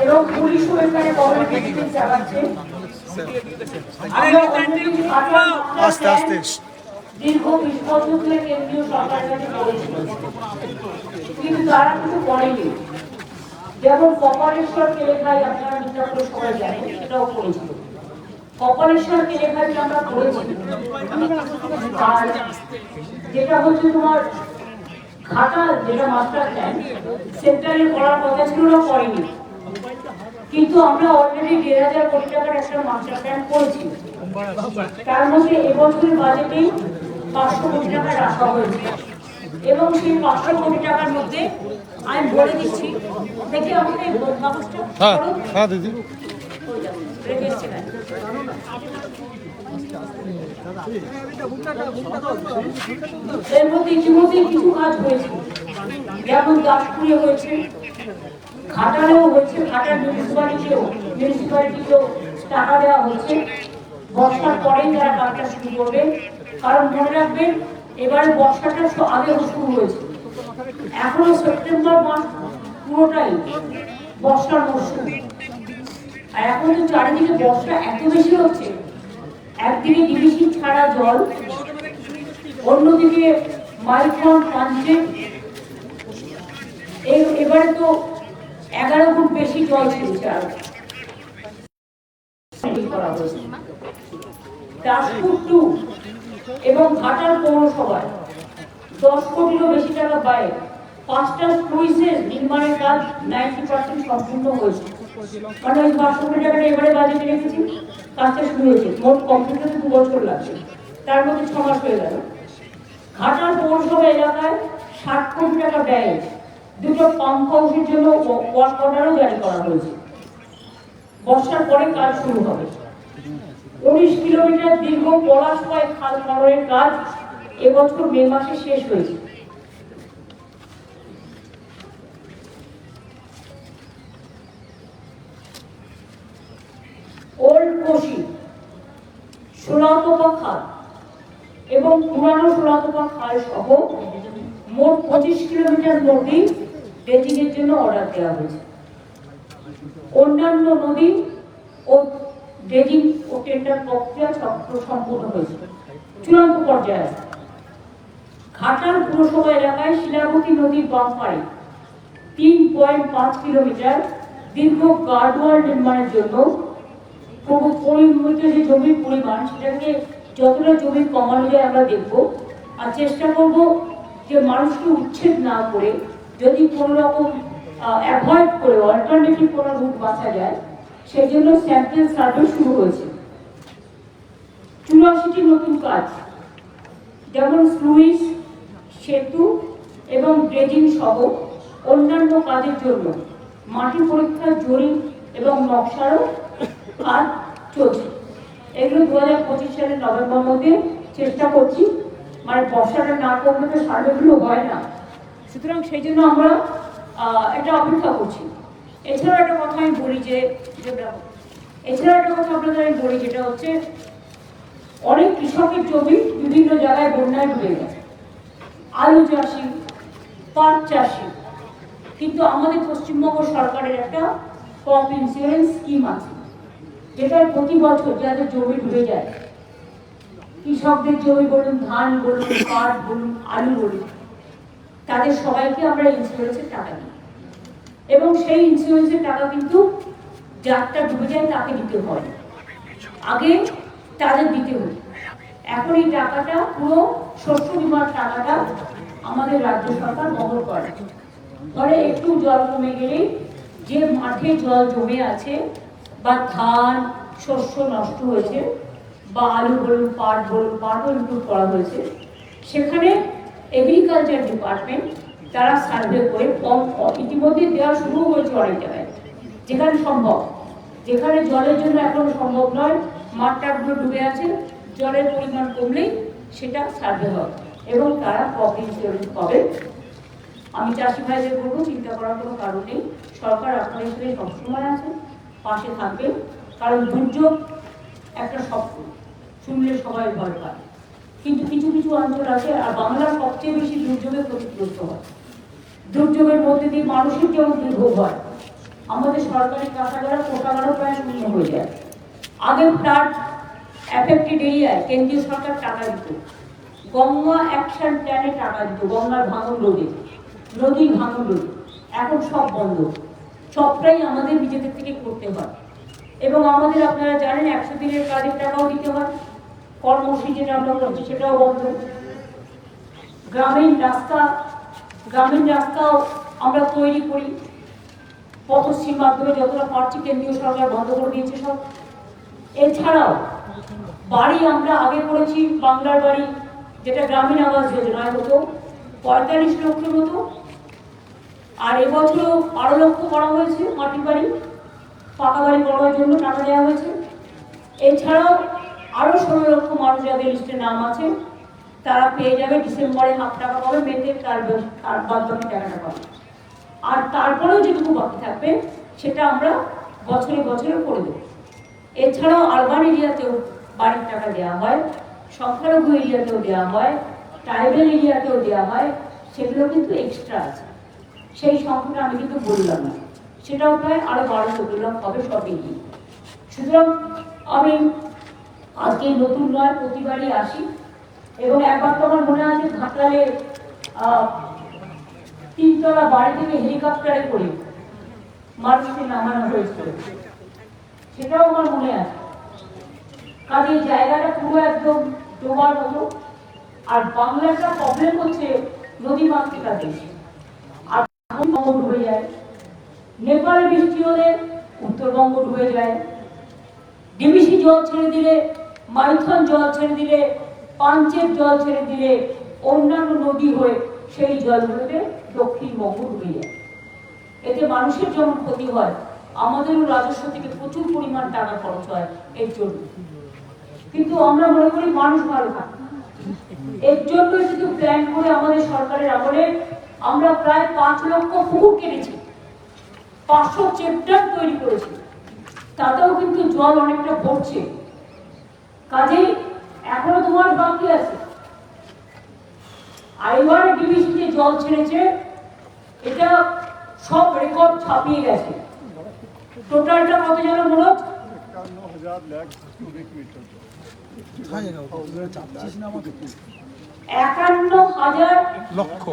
এবং পুলিশও এখানে গভর্নমেন্ট ভিত্তিতে চালাচ্ছে যেমন কপালেশ্বর কেলেখাই আপনারা যেটা করে সবাই জানেন সেটাও করেছিল কপালেশ্বর কেলেখাই আমরা করেছি আর যেটা হচ্ছে তোমার ঘাটা যেটা মাস্টার প্ল্যান সেন্টারে করার কথা ছিল না করেনি কিন্তু আমরা অলরেডি দেড় হাজার কোটি টাকার একটা মাস্টার প্ল্যান করেছি। তার মধ্যে এবছরের বাজেটেই পাঁচশো কোটি টাকা রাখা হয়েছে। এবং সেই পাঁচশো কোটি টাকার মধ্যে আমি বলে দিচ্ছি দেখি এই কাগজটা হ্যাঁ। হ্যাঁ দিদি। এর মধ্যে ইতিমধ্যে কিছু কাজ হয়েছে। যেমন দাসপুরে হয়েছে, ঘাটালেও হয়েছে ঘাটার মিউনিসিপালিটিও মিউনিসিপালিটিকেও টাকা দেওয়া হচ্ছে। বর্ষার পরেই তারা কাজটা শুরু করবে, কারণ মনে রাখবেন, এবারে বর্ষাটা আগে শুরু হয়েছে। এখনও সেপ্টেম্বর মাস, পুরোটাই বর্ষার মরশুম। আর এখন তো চারিদিকে বর্ষা এত বেশি হচ্ছে। একদিকে ডিবিসি ছাড়া জল, অন্যদিকে মাইক্রন এই এবারে তো এগারো ফুট বেশি জল ছেড়েছে আর। টু এবং ঘাটাল পৌরসভায় দশ কোটিরও বেশি টাকা ব্যয়ে পাঁচটা স্লুইসের নির্মাণের কাজ নাইনটি পার্সেন্ট সম্পূর্ণ হয়েছে। মানে ওই পাঁচশো কোটি টাকাটা এবারে বাজেটে রেখেছি কাজটা শুরু হয়েছে। মোট কমপ্লিট হতে দু বছর লাগছে। তার মধ্যে ছ মাস হয়ে গেল। ঘাটাল পৌরসভা এলাকায় ষাট কোটি টাকা ব্যয়ে। দুটো পাম্প হাউসের জন্য ওয়ার্ক অর্ডারও জারি করা হয়েছে। বর্ষার পরে কাজ শুরু হবে। উনিশ কিলোমিটার দীর্ঘ পলাশময় খাল খননের কাজ এবছর মে মাসে শেষ হয়েছে। সোনাতপা খাল এবং পুরানো সোনাতপা খাল সহ মোট পঁচিশ কিলোমিটার নদী এর জন্য অর্ডার দেওয়া হয়েছে অন্যান্য নদী ও ড্রেজিং ও টেন্ডার প্রক্রিয়া সম- সম্পূর্ণ হয়েছে চূড়ান্ত পর্যায়ে আছে। ঘাটাল পুরসভা এলাকায় শিলাবতী নদীর বাম পাড়ে তিন পয়েন্ট পাঁচ কিলোমিটার দীর্ঘ গার্ডওয়াল নির্মাণের জন্য প্রভু- পরিমিত যে জমির পরিমাণ সেটাকে যতটা জমি কমানো যায় আমরা দেখব। আর চেষ্টা করব যে মানুষকে উচ্ছেদ না করে যদি কোনো রকম অ্যাভয়েড করে অল্টারনেটিভ কোনো রুট বাঁচা যায় সেই জন্য স্যাম্পল সার্ভে শুরু হয়েছে। চুরাশিটি নতুন কাজ, যেমন স্লুইস সেতু এবং ড্রেজিং সহ অন্যান্য কাজের জন্য মাটি পরীক্ষার জরিপ এবং নকশারও কাজ চলছে। এগুলো দু হাজার পঁচিশ সালের নভেম্বর মধ্যে চেষ্টা করছি মানে বর্ষাটা না করলে তো সার্ভেগুলো হয় না। সুতরাং সেই জন্য আমরা এটা অপেক্ষা করছি। এছাড়া একটা কথা আমি বলি যে যেটা এছাড়া একটা কথা আপনাদের আমি বলি, যেটা হচ্ছে অনেক কৃষকের জমি বিভিন্ন জায়গায় বন্যায় ডুবে গেছে। আলু চাষি, পাট চাষি, কিন্তু আমাদের পশ্চিমবঙ্গ সরকারের একটা ক্রপ ইন্স্যুরেন্স স্কিম আছে। যেটা প্রতি বছর যাদের জমি ডুবে যায়। কৃষকদের জমি বলুন, ধান বলুন, পাট বলুন, আলু বলুন, তাদের সবাইকে আমরা ইন্স্যুরেন্সের টাকা দিই। এবং সেই ইন্স্যুরেন্সের টাকা কিন্তু যারটা ডুবে যায় তাকে দিতে হয়। আগে তাদের দিতে হতো। এখন এই টাকাটা পুরো শস্য বিমার টাকাটা আমাদের রাজ্য সরকার বহন করে। ফলে একটু জল কমে গেলেই যে মাঠে জল জমে আছে বা ধান, শস্য নষ্ট হয়েছে, বা আলু বলুন, পাট বলুন পাটও ইনক্লুড করা হয়েছে। সেখানে এগ্রিকালচার ডিপার্টমেন্ট তারা সার্ভে করে কম ইতিমধ্যে দেওয়া শুরু হয়েছে অনেক জায়গায়। যেখানে সম্ভব। যেখানে জলের জন্য এখন সম্ভব নয়, মাঠটাগুলো ডুবে আছে, জলের পরিমাণ কমলেই সেটা সার্ভে হবে এবং তারা ক্রপ ইন্স্যুরেন্স পাবে। আমি চাষি ভাইদের বলব, চিন্তা করার কোনো কারণ নেই। সরকার আপনাদের সাথে সবসময় আছে। পাশে থাকবে। কারণ দুর্যোগ একটা শব্দ শুনলে সবাই ভয় পায়। কিন্তু কিছু কিছু অঞ্চল আছে, আর বাংলা সবচেয়ে বেশি দুর্যোগে ক্ষতিগ্রস্ত হয়। দুর্যোগের মধ্যে দিয়ে মানুষের যেমন দুর্ভোগ হয়। আমাদের সরকারি কাঁচাগারা কোটাগারও প্রায় শূন্য হয়ে যায়। আগে ফ্লাড অ্যাফেক্টেড এরিয়ায় কেন্দ্রীয় সরকার টাকা দিত। গঙ্গা অ্যাকশন প্ল্যানে টাকা দিত, গঙ্গার ভাঙন রোধে। নদীর ভাঙন রোধে। এখন সব বন্ধ। সবটাই আমাদের নিজেদের থেকে করতে হয়। এবং আমাদের আপনারা জানেন, একশো দিনের কাজের টাকাও দিতে হয়, কর্মসূচি যেটা আমরা করছি সেটাও বন্ধ। গ্রামীণ রাস্তা, গ্রামীণ রাস্তাও আমরা তৈরি করি। পথশ্রীর মাধ্যমে যতটা পারছি কেন্দ্রীয় সরকার বন্ধ করে দিয়েছে সব। এছাড়াও বাড়ি আমরা আগে করেছি, বাংলার বাড়ি, যেটা গ্রামীণ আবাস যোজনায় হতো, পঁয়তাল্লিশ লক্ষের মতো আর এবছরও বারো লক্ষ্য করা হয়েছে মাটির বাড়ি, পাকা বাড়ি করার জন্য টাকা দেওয়া হয়েছে। এছাড়াও আরও ষোলো লক্ষ মানুষ যাদের লিস্টে নাম আছে। তারা পেয়ে যাবে ডিসেম্বরে হাফ টাকা পাবে, মেতে তার আর বাদ বাকি টাকাটা পাবে। আর তারপরেও যেটুকু বাকি থাকবে, সেটা আমরা বছরে বছরে করে দেবো। এছাড়াও আরবান এরিয়াতেও বাড়ির টাকা দেওয়া হয়, সংখ্যালঘু এরিয়াতেও দেওয়া হয়, ট্রাইবেল এরিয়াতেও দেওয়া হয়, সেগুলো কিন্তু এক্সট্রা আছে। সেই সংখ্যাটা আমি কিন্তু বললাম না। সেটাও প্রায় আরও বারোশো দিলাম হবে সব সুতরাং আমি আজকে নতুন নয়, প্রতিবারই আসি। এবং একবার তো আমার মনে আছে ঘাটালে তিনতলা বাড়ি থেকে হেলিকপ্টারে করে মানুষকে নামানো হয়েছিল সেটাও আমার মনে আছে। কাজে জায়গাটা পুরো একদম ডোবার মতো। আর বাংলাটা প্রবলেম হচ্ছে, নদী মাতৃকা দেশ ডুবে যায়। নেপালে বৃষ্টি হলে উত্তরবঙ্গ ডুবে যায়। ডিবিসি জল ছেড়ে দিলে, মাইথন জল ছেড়ে দিলে পাঞ্চের জল ছেড়ে দিলে অন্যান্য নদী হয়ে সেই জলগুলোতে দক্ষিণবঙ্গ ডুবে যায়। এতে মানুষের যেমন ক্ষতি হয়, আমাদেরও রাজস্ব থেকে প্রচুর পরিমাণ টাকা খরচ হয় এর জন্য। কিন্তু আমরা মনে করি মানুষ ভালো থাকে। এর জন্য কিন্তু প্ল্যান করে আমাদের সরকারের আমলে আমরা প্রায় পাঁচ লক্ষ পুকুর কেটেছি। পাঁচশো চেপটার তৈরি করেছি। তাতেও কিন্তু জল অনেকটা ভরছে। কাজেই এখনও তোমার বাকি আছে। এবারে যে জল ছেড়েছে। এটা সব রেকর্ড ছাপিয়ে গেছে। টোটালটা কত যেন মনে হচ্ছে হাজার ল্যাক কিউবিক মিটার একান্ন হাজার লক্ষ।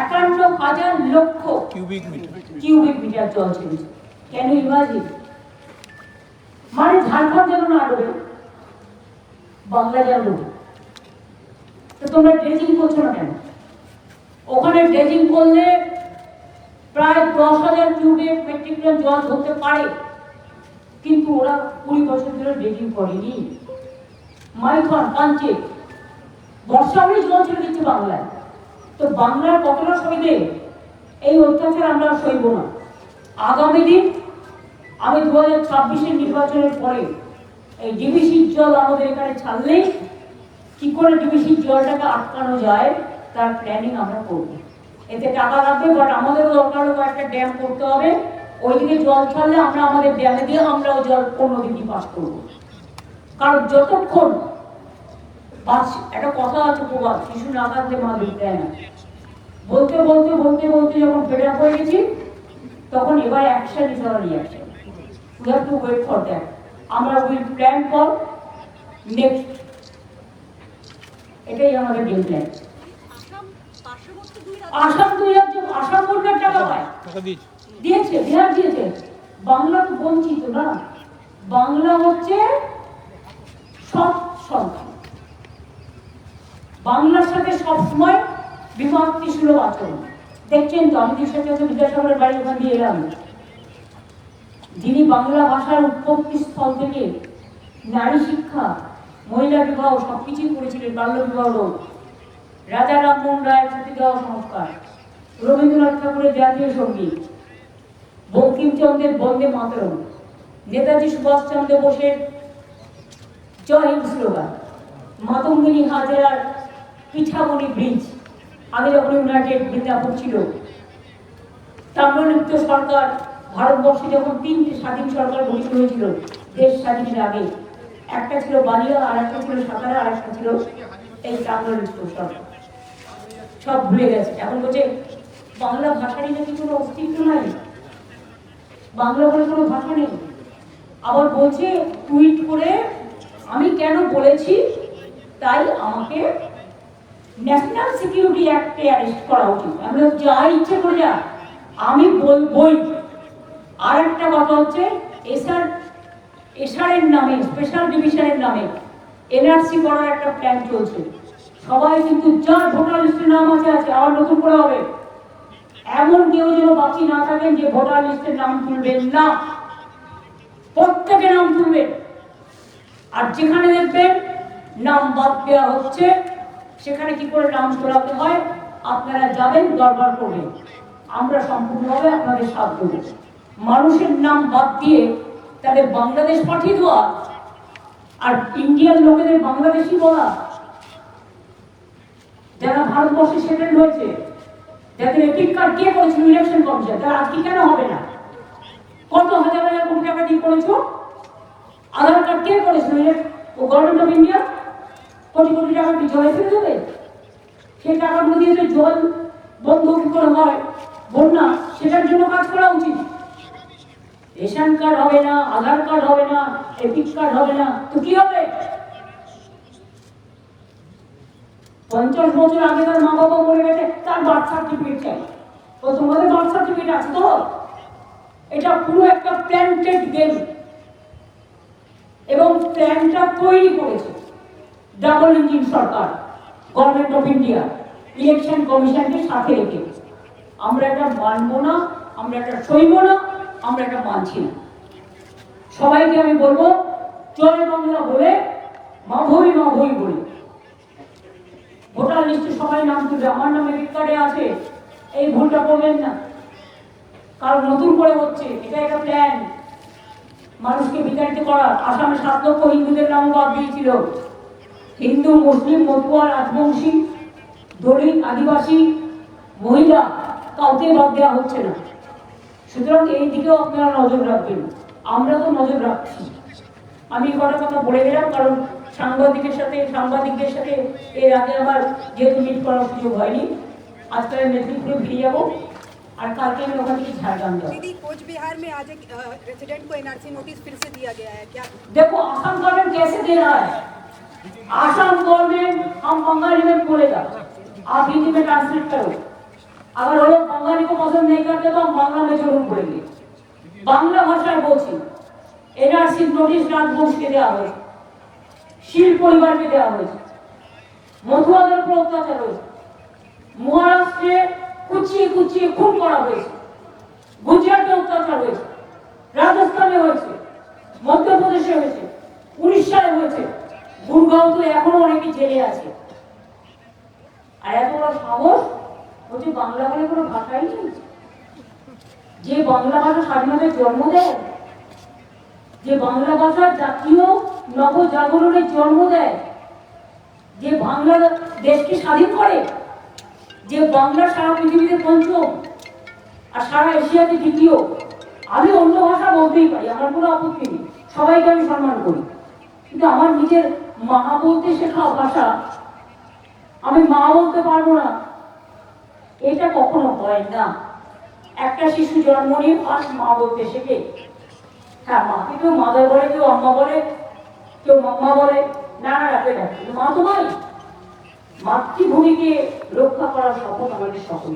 একান্ন হাজার লক্ষ কিউবিক মিটার। কিউবিক মিটার জল ছেড়েছে কেন ইমাজিন মানে ঝাড়খণ্ড যেন না ডোবে বাংলা যেন ডোবে। তো তোমরা ড্রেজিং করছ না কেন? ওখানে ড্রেজিং করলে প্রায় দশ হাজার কিউবিক মেট্রিক টন জল ধরতে পারে। কিন্তু ওরা কুড়ি বছর ধরে ড্রেজিং করেনি। মাইথন পাঞ্চে বর্ষা হলে জল ছেড়ে দিচ্ছে বাংলায়। তো বাংলার কতটা সইবে এই অত্যাচার আমরা সইব না। আগামী দিন, আমি দু হাজার ছাব্বিশের নির্বাচনের পরে এই ডিবিসির জল আমাদের এখানে ছাড়লেই কি করে ডিবিসির জলটাকে আটকানো যায়, তার প্ল্যানিং আমরা করব। এতে টাকা লাগবে বাট আমাদেরও দরকার হবে একটা ড্যাম করতে হবে। ওইদিকে জল ছাড়লে আমরা আমাদের ড্যামে দিয়ে আমরাও জল অন্যদিকে পাস করব। কারণ যতক্ষণ একটা কথা আছে প্রবাদ শিশু না থাকলে মা দুধ দেয় না। বলতে বলতে বলতে বলতে যখন ফেড আপ হয়ে গেছি তখন এবার action is our reaction we have to wait for that আমরা উইল প্ল্যান ফর নেক্সট এটাই আমাদের গেম প্ল্যান আসাম দুই রাজ্য আসাম সরকার টাকা পায়। দিয়েছে। দিয়েছে বিহার দিয়েছে। বাংলা তো বঞ্চিত না। বাংলা হচ্ছে সব সংখ্যা বাংলার সাথে সবসময় বিভক্তি সুলভ আচরণ দেখছেন তো, আমি সাথে সাথে বিদ্যাসাগরের বাড়ি ওখান দিয়ে এলাম। যিনি বাংলা ভাষার উৎপত্তি স্থল থেকে নারী শিক্ষা, মহিলা বিবাহ সবকিছুই করেছিলেন, বাল্য বিবাহ রাজা রামমোহন রায়ের সতীদাহ সংস্কার, রবীন্দ্রনাথ ঠাকুরের জাতীয় সংগীত, বঙ্কিমচন্দ্রের বন্দে মাতরম, নেতাজি সুভাষচন্দ্র বোসের জয় হিন্দ স্লোগান, মাতঙ্গিনী হাজরার পিঠামণি ব্রিজ, আগে যখন ইউনাইটেড বৃন্দাবন ছিল, তাম্রলিপ্ত সরকার ভারতবর্ষে যখন তিনটি স্বাধীন সরকার গঠিত হয়েছিল, দেশ স্বাধীনের আগে, একটা ছিল বালিয়া, আর একটা ছিল সাঁতারা, আর একটা ছিল এই টাঙ্গল সরকার। সব ভুলে গেছে। এখন বলছে, বাংলা ভাষারই নাকি কোনো অস্তিত্ব নাই? বাংলা বলে কোনো ভাষা নেই? আবার বলছে, টুইট করে, আমি কেন বলেছি? তাই আমাকে ন্যাশনাল সিকিউরিটি অ্যাক্টে অ্যারেস্ট করা উচিত। আমি যা ইচ্ছে করে যা, আমি বলবই। আর একটা কথা হচ্ছে এসআর এসআরের নামে স্পেশাল ডিভিশনের নামে এনআরসি করার একটা প্ল্যান চলছে। সবাই কিন্তু যার ভোটার লিস্টের নাম আছে আছে, আবার নতুন করে হবে। এমন কেউ যেন বাকি না থাকেন যে ভোটার লিস্টের নাম তুলবেন না। প্রত্যেকে নাম তুলবেন আর যেখানে দেখবেন নাম বাদ দেওয়া হচ্ছে সেখানে কি করে নাম তোলাতে হয়? আপনারা যাবেন, দরবার করবেন। আমরা সম্পূর্ণভাবে আপনাদের সাথ দেব। মানুষের নাম বাদ দিয়ে তাদের বাংলাদেশ পাঠিয়ে দেওয়া, আর ইন্ডিয়ান লোকেদের বাংলাদেশি বলা। যারা ভারতবর্ষে সেটেল হয়েছে, যাদের এপিক কার্ড কে করেছিল ইলেকশন কমিশন তারা আজকে কেন হবে না? কত হাজার হাজার কোটি টাকা দিয়ে করেছ? আধার কার্ড কে করেছিল government of India crore crore টাকা কি জলে ফেলে দেবে সেই টাকাগুলো দিয়ে জল বন্ধ করে হয়, বন্যা, সেটার জন্য কাজ করা উচিত। রেশন কার্ড হবে না, আধার কার্ড হবে না, এপিক কার্ড হবে না, তো কি হবে? পঞ্চাশ বছর আগে তার মা বাবা মরে গেছে, তার বার্থ সার্টিফিকেট চাই। তো তোমাদের বার্থ সার্টিফিকেট আছে তো? এটা পুরো একটা প্ল্যান্টেড গেম। এবং প্ল্যানটা তৈরি করেছে। ডাবল ইঞ্জিন সরকার গভর্নমেন্ট অফ ইন্ডিয়া ইলেকশন কমিশনকে সাথে রেখে। আমরা এটা মানবো না, আমরা এটা সইব না, আমরা এটা মানছি না। সবাইকে আমি বলব জয় বাংলা বলে মাভই মাভই বলি। ভোটার লিস্টে সবাই নাম তুলবে, আমার নাম কার্ডে আছে, এই ভুলটা করবেন না। কারণ নতুন করে হচ্ছে, এটা একটা প্ল্যান মানুষকে বিতাড়িত করার, আসামে সাত লক্ষ হিন্দুদের নাম বাদ দিয়েছিল। হিন্দু মুসলিম মতুয়া রাজবংশী দলিত আদিবাসী মহিলা কাউকে বাদ দেওয়া হচ্ছে না সুতরাং এই দিকেও আপনারা নজর রাখবেন আমরা তো নজর রাখছি আমি এই কটা কথা বলে গেলাম কারণ সাংবাদিকের সাথে সাংবাদিকদের সাথে এর আগে আমার যেহেতু মিট করার সুযোগ হয়নি আজকে আমি মেদিনীপুরে ফিরে যাবো আর কালকে আমি ওখান থেকে ঝাড়গ্রাম যাবো दीदी कोच बिहार में आज एक रेजिडेंट को एनआरसी नोटिस फिर से दिया गया है क्या देखो आसाम गवर्नमेंट कैसे दे रहा है आसाम गवर्नमेंट हम बंगाली में बोलेगा आप हिंदी में ट्रांसलेट करो अगर वो लोग बंगाली को पसंद नहीं करते तो हम बांग्ला में जरूर बोलेंगे বাংলা ভাষায় বলছি এনআরসি নোটিশ রাজবংশকে দেওয়া হয়েছে শীল পরিবারকে দেওয়া হয়েছে মধুয়াদের উপর অত্যাচার হয়েছে মহারাষ্ট্রে কুচিয়ে কুচিয়ে খুন করা হয়েছে গুজরাটে অত্যাচার হয়েছে রাজস্থানে হয়েছে মধ্যপ্রদেশে হয়েছে উড়িষ্যায় হয়েছে গুরগাঁও তো এখনও অনেকে জেলে আছে। আর এত বড় সাহস? হচ্ছে বাংলা বলে কোনো ভাষাই নেই? যে বাংলা ভাষা স্বাধীনতার জন্ম দেয়, যে বাংলা ভাষার জাতীয় নবজাগরণের জন্ম দেয়, যে বাংলা দেশকে স্বাধীন করে, যে বাংলা সারা পৃথিবীতে পঞ্চম আর সারা এশিয়াতে দ্বিতীয়, আমি অন্য ভাষা বলতেই পারি, আমার কোনো আপত্তি নেই। সবাইকে আমি সম্মান করি। কিন্তু আমার নিজের মা বলতে শেখা ভাষা। আমি মা বলতে পারব না। এটা কখনো হয় না। একটা শিশু জন্ম নিয়ে ফার্স্ট মা বলতে শেখে। হ্যাঁ মাকে কেউ মাদার বলে কেউ আম্মা বলে কেউ মাম্মা বলে। না না রাখে না। কিন্তু মা তো নয় মাতৃভূমিকে রক্ষা করার শপথ আমাদের সকল